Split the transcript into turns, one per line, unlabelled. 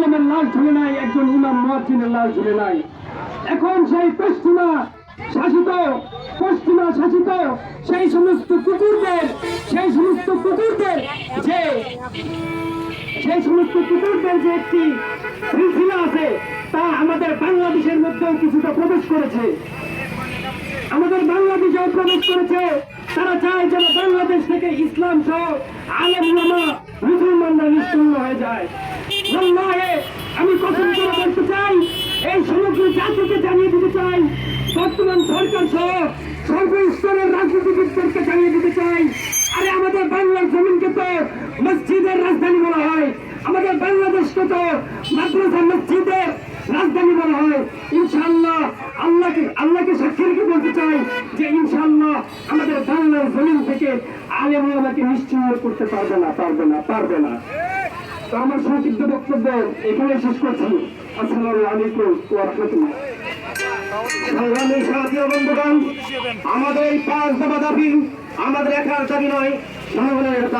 আলেমের লাশ ঝুলে নাই, একজন ইমাম মুয়াজ্জিনের লাশ ঝুলে নাই। এখন সেই পশ্চিমা শাসিত পশ্চিমা শাসিত, সেই সমস্ত কুকুরদের, সেই সমস্ত কুকুরদের যে, সেই সমস্ত কুকুরদের যে একটি সিলসিলা আছে, তা আমাদের বাংলাদেশের মধ্যেও কিছুটা প্রবেশ করেছে। আমাদের বাংলাদেশেও প্রবেশ করেছে। তারা চায় যেন বাংলাদেশ থেকে ইসলাম সহ আলেম মুসলমানরা নিশ্চিন্ন হয়ে যায়। আমি কসম করে বলতে চাই এই সমগ্র জাতিকে জানিয়ে দিতে চাই বর্তমান সরকার সহ সর্বস্তরের রাজনীতিবিদদেরকে জানিয়ে দিতে চাই। আরে আমাদের বাংলার জমিনকে তো মসজিদের রাজধানী বলা হয় আমাদের বাংলাদেশকে তো মাদ্রাসা মসজিদের রাজধানী বলা হয়। ইনশাআল্লাহ আল্লাহকে আল্লাহকে সাক্ষী রেখে বলতে চাই যে ইনশাআল্লাহ আমাদের বাংলার জমিন থেকে আলেম আমাকে নিশ্চিন্ন করতে পারবে না পারবে না পারবে না। আমার সংক্ষিপ্ত বক্তব্য এখানে শেষ করছি। আসসালামু আলাইকুম আমাদের এই পাঁচ দাবা দাবি আমাদের একার দাবি নয় জনগণের দাবি